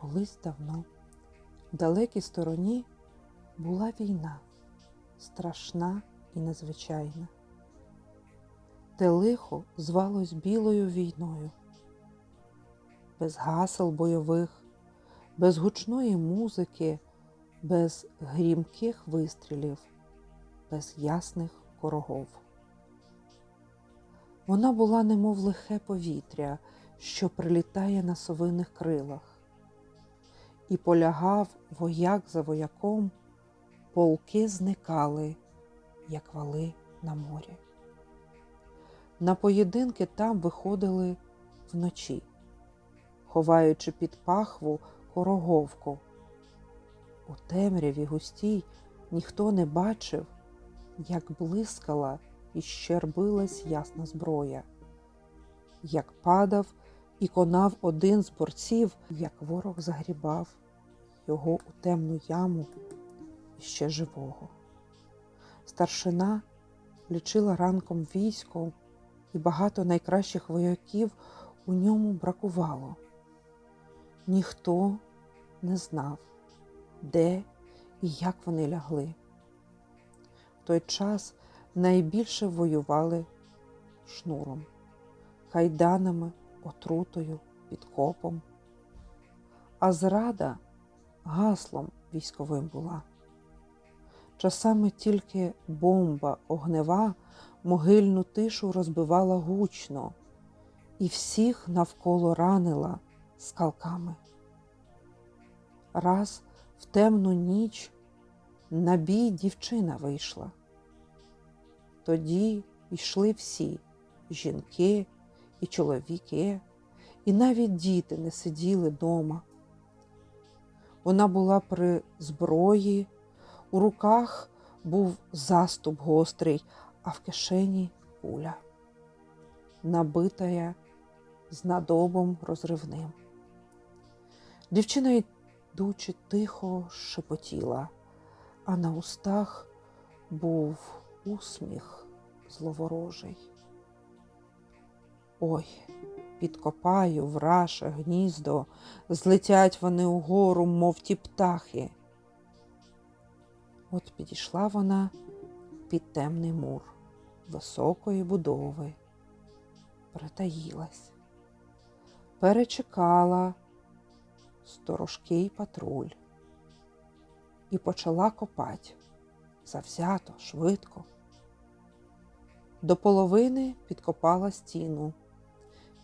Колись давно, в далекій стороні, була війна, страшна і незвичайна. Те лихо звалось білою війною, без гасел бойових, без гучної музики, без грімких вистрілів, без ясних корогов. Вона була немов лихе повітря, що прилітає на совиних крилах, і полягав вояк за вояком, полки зникали, як вали на морі. На поєдинки там виходили вночі, ховаючи під пахву короговку. У темряві густій ніхто не бачив, як блискала і щербилась ясна зброя, як падав і конав один з борців, як ворог загрібав його у темну яму ще живого. Старшина лічила ранком військо, і багато найкращих вояків у ньому бракувало. Ніхто не знав, де і як вони лягли. В той час найбільше воювали шнуром, кайданами, отрутою, підкопом, а зрада гаслом військовим була. Часами тільки бомба огнева могильну тишу розбивала гучно і всіх навколо ранила скалками. Раз в темну ніч на бій дівчина вийшла. Тоді йшли всі жінки і чоловіки, і навіть діти не сиділи дома. Вона була при зброї, у руках був заступ гострий, а в кишені куля, набитая з надобом розривним. Дівчина, йдучи, тихо шепотіла, а на устах був усміх зловорожий. Ой, підкопаю враше гніздо, злетять вони угору, мов ті птахи. От підійшла вона під темний мур високої будови, притаїлась, перечекала сторожкий патруль і почала копать завзято, швидко. До половини підкопала стіну,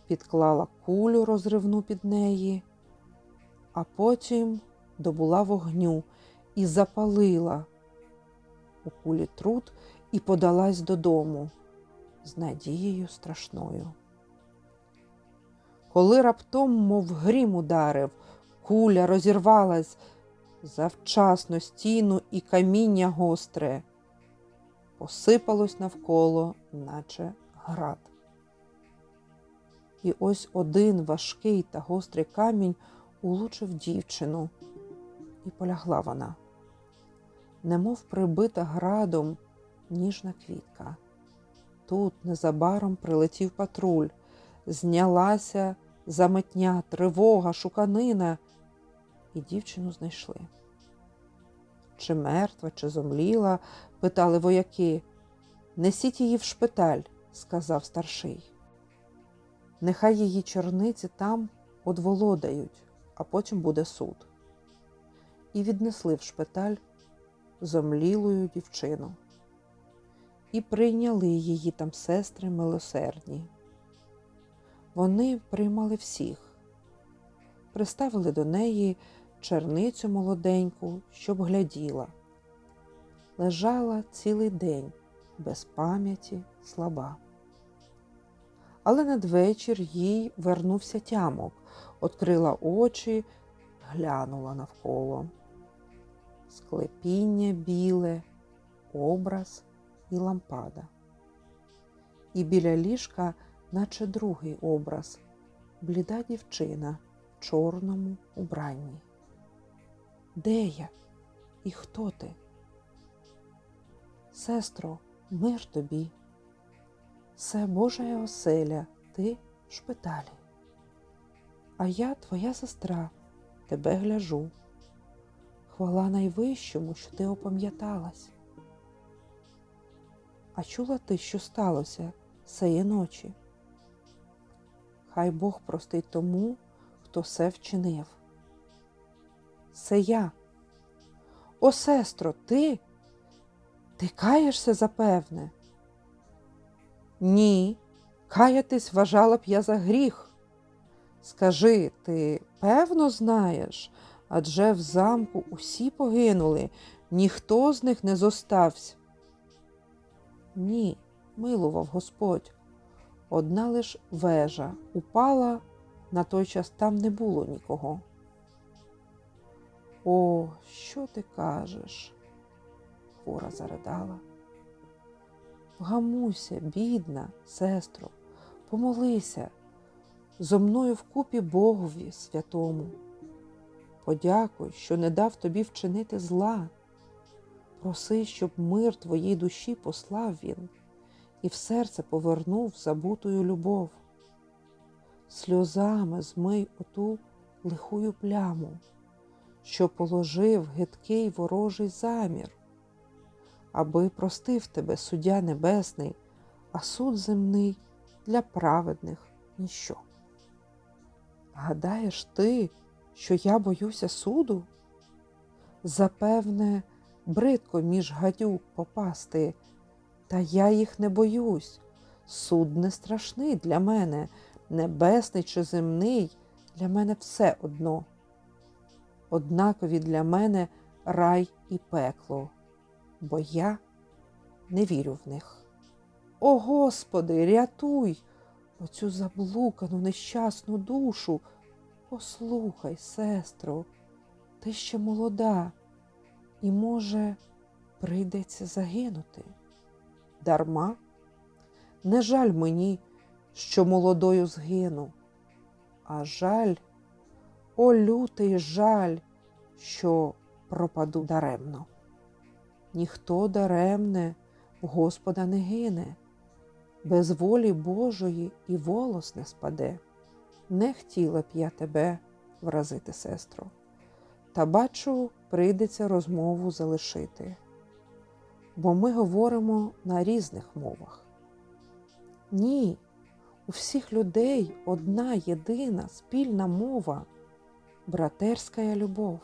підклала кулю розривну під неї, а потім добула вогню і запалила у кулі труд і подалась додому з надією страшною. Коли раптом, мов грім ударив, куля розірвалась завчасно стіну і каміння гостре, посипалось навколо, наче град. І ось один важкий та гострий камінь улучив дівчину, і полягла вона, немов прибита градом ніжна квітка. Тут незабаром прилетів патруль, знялася заметня, тривога, шуканина, і дівчину знайшли. Чи мертва, чи зомліла, питали вояки. Несіть її в шпиталь, сказав старший. Нехай її черниці там одволодають, а потім буде суд. І віднесли в шпиталь зомлілою дівчину. І прийняли її там сестри милосердні. Вони приймали всіх, приставили до неї черницю молоденьку, щоб гляділа. Лежала цілий день без пам'яті слаба. Але надвечір їй вернувся тямок, открила очі, глянула навколо. Склепіння біле, образ і лампада. І біля ліжка, наче другий образ, бліда дівчина в чорному убранні. Де я? І хто ти? Сестро, мир тобі. Це Божа оселя, ти шпиталі. А я твоя сестра, тебе гляжу. Хвала найвищому, що ти опам'яталась. А чула ти, що сталося сеє ночі? Хай Бог простить тому, хто все вчинив. Це я. О, сестро, ти? Ти каєшся запевне? Ні, каятись вважала б я за гріх. Скажи, ти певно знаєш, адже в замку усі погинули, ніхто з них не зостався. Ні, милував Господь. Одна лиш вежа упала, на той час там не було нікого. О, що ти кажеш? Хвора заридала. Вгамуйся, бідна, сестро, помолися зо мною вкупі Богові святому. Подякуй, що не дав тобі вчинити зла. Проси, щоб мир твоїй душі послав він і в серце повернув забутую любов. Сльозами змий оту лихую пляму, що положив гидкий ворожий замір, аби простив тебе суддя небесний, а суд земний для праведних ніщо. Гадаєш ти, що я боюся суду? Запевне, бридко між гадюк попасти, та я їх не боюсь. Суд не страшний для мене, небесний чи земний, для мене все одно. Однакові для мене рай і пекло, бо я не вірю в них. О Господи, рятуй оцю заблукану нещасну душу. Послухай, сестро, ти ще молода, і, може, прийдеться загинути. Дарма? Не жаль мені, що молодою згину, а жаль, о лютий жаль, що пропаду даремно. Ніхто даремне Господа не гине, без волі Божої і волос не спаде. Не хотіла б я тебе вразити, сестро, та бачу, прийдеться розмову залишити, бо ми говоримо на різних мовах. Ні, у всіх людей одна єдина спільна мова братерська любов.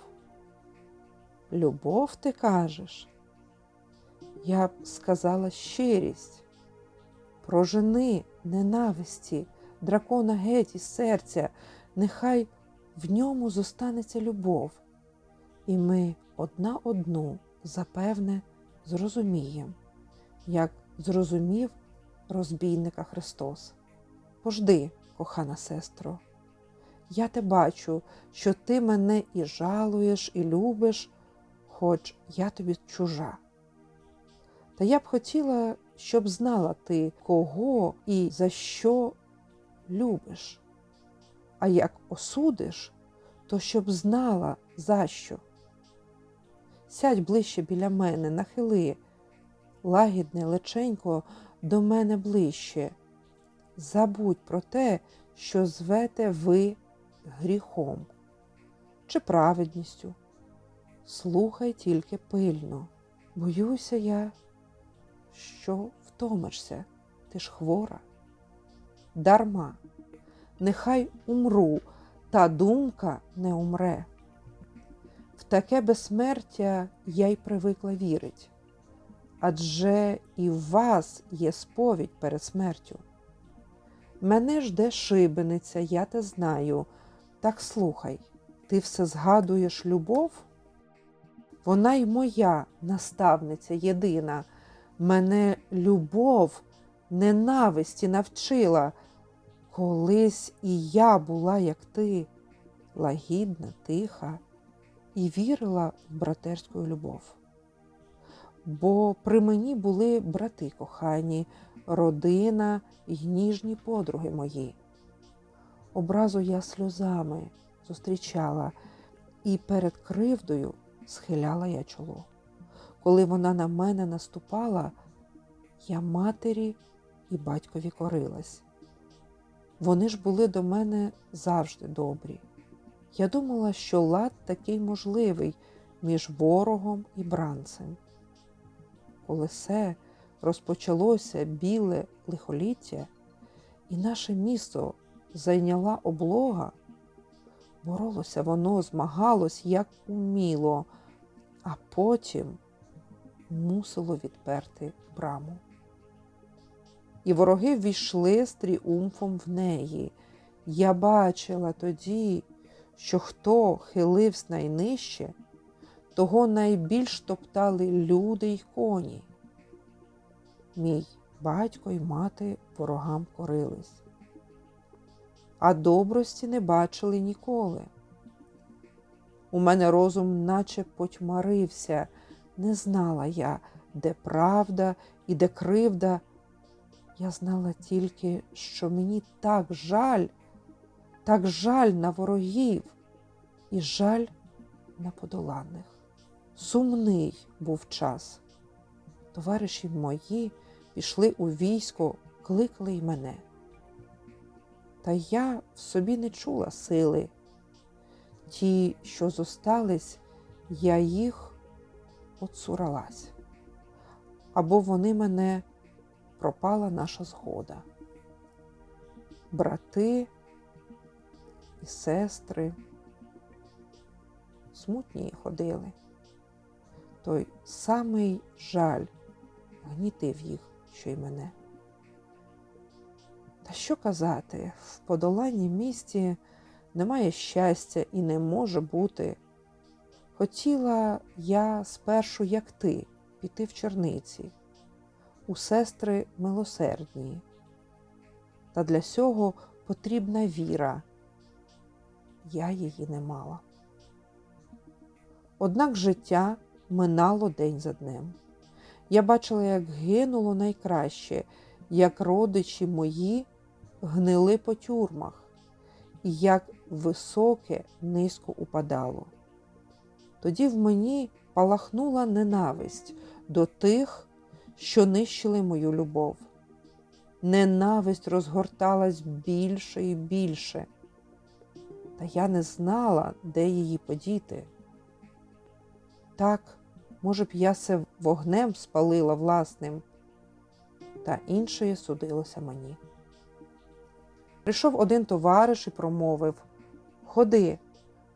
Любов, ти кажеш? Я б сказала щирість. Прожени ненависті, дракона геть із серця, нехай в ньому зостанеться любов, і ми одна одну запевне зрозумієм, як зрозумів розбійника Христос. Пожди, кохана сестро, я те бачу, що ти мене і жалуєш, і любиш, хоч я тобі чужа. Та я б хотіла, щоб знала ти, кого і за що любиш. А як осудиш, то щоб знала, за що. Сядь ближче біля мене, нахили, лагідне, леченько до мене ближче. Забудь про те, що звете ви гріхом чи праведністю. Слухай тільки пильно. Боюся я, що втомишся, ти ж хвора. Дарма, нехай умру, та думка не умре. В таке безсмертя я й привикла вірить, адже і в вас є сповідь перед смертю. Мене жде шибениця, я те знаю. Так слухай, ти все згадуєш любов? Вона й моя наставниця єдина. Мене любов ненависті навчила. Колись і я була, як ти, лагідна, тиха, і вірила в братерську любов. Бо при мені були брати кохані, родина й ніжні подруги мої. Образу я сльозами зустрічала, і перед кривдою схиляла я чоло. Коли вона на мене наступала, я матері і батькові корилась. Вони ж були до мене завжди добрі. Я думала, що лад такий можливий між ворогом і бранцем. Коли все розпочалося біле лихоліття, і наше місто зайняла облога, боролося воно, змагалось як уміло, а потім мусило відперти браму. І вороги ввійшли з тріумфом в неї. Я бачила тоді, що хто хилився найнижче, того найбільш топтали люди й коні. Мій батько й мати ворогам корились, а добрості не бачили ніколи. У мене розум наче потьмарився, не знала я, де правда і де кривда. Я знала тільки, що мені так жаль, так жаль на ворогів і жаль на подоланих. Сумний був час. Товариші мої пішли у військо, кликали й мене. Та я в собі не чула сили. Ті, що зостались, я їх отсуралась. Або вони мене пропала наша згода. Брати і сестри смутні ходили. Той самий жаль гнітив їх, що й мене. Та що казати, в подоланні місті немає щастя і не може бути. Хотіла я спершу, як ти, піти в черниці, у сестри милосердні. Та для цього потрібна віра. Я її не мала. Однак життя минало день за днем. Я бачила, як гинуло найкраще, як родичі мої гнили по тюрмах, і як високе низько упадало. Тоді в мені палахнула ненависть до тих, що нищили мою любов. Ненависть розгорталась більше і більше, та я не знала, де її подіти. Так, може б, я се вогнем спалила власним, та іншої судилося мені. Прийшов один товариш і промовив Ходи,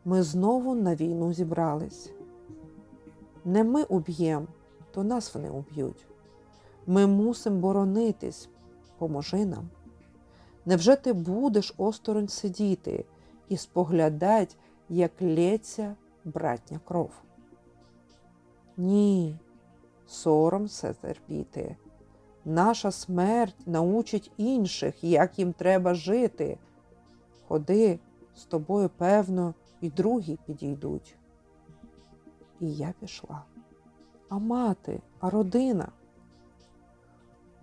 ми знову на війну зібрались. Не ми уб'єм, то нас вони уб'ють. Ми мусимо боронитись, поможи нам. Невже ти будеш осторонь сидіти і споглядать, як лється братня кров? Ні, сором все терпіти. Наша смерть научить інших, як їм треба жити. Ходи, з тобою, певно, і другі підійдуть. І я пішла. А мати, а родина.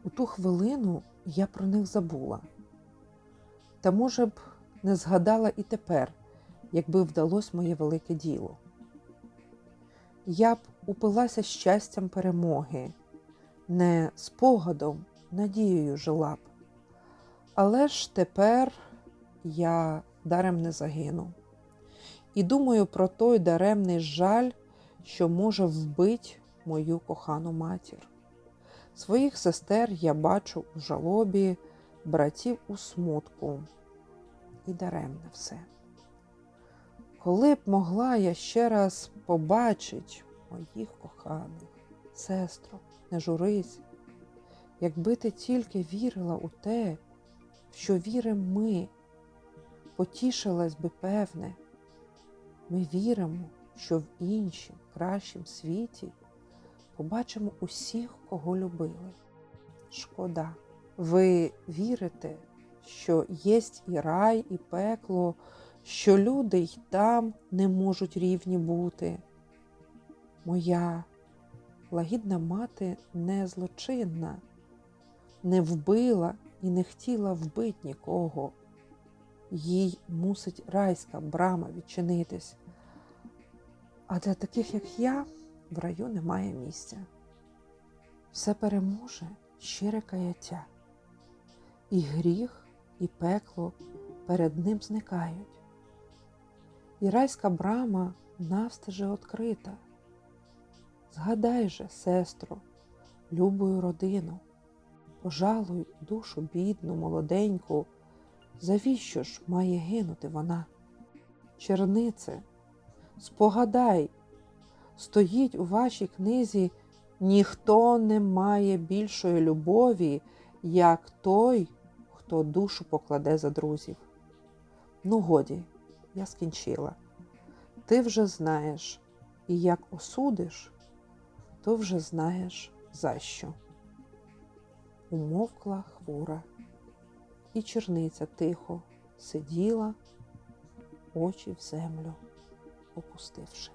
У ту хвилину я про них забула. Та, може б, не згадала і тепер, якби вдалося моє велике діло. Я б упилася щастям перемоги, не спогадом, надією жила б. Але ж тепер я дарем не загину. І думаю про той даремний жаль, що може вбить мою кохану матір. Своїх сестер я бачу у жалобі, братів у смутку. І даремне все. Коли б могла я ще раз побачить моїх коханих, сестро, не журись, якби ти тільки вірила у те, що віримо ми, потішилась би певне, ми віримо, що в іншім, кращім світі побачимо усіх, кого любили. Шкода, ви вірите, що єсть і рай, і пекло, що люди й там не можуть рівні бути. Моя лагідна мати не злочинна, не вбила і не хотіла вбити нікого. Їй мусить райська брама відчинитись. А для таких, як я, в раю немає місця. Все переможе щире каяття, і гріх, і пекло перед ним зникають. і райська брама навстеже открита. Згадай же, сестро, любою родину, пожалуй, душу бідну, молоденьку, завіщо ж має гинути вона? Чернице, спогадай, стоїть у вашій книзі ніхто не має більшої любові, як той, хто душу покладе за друзів. Ну, годі, я скінчила. Ти вже знаєш, і як осудиш, то вже знаєш за що. Умовкла хвора, і черниця тихо сиділа, очі в землю опустивши.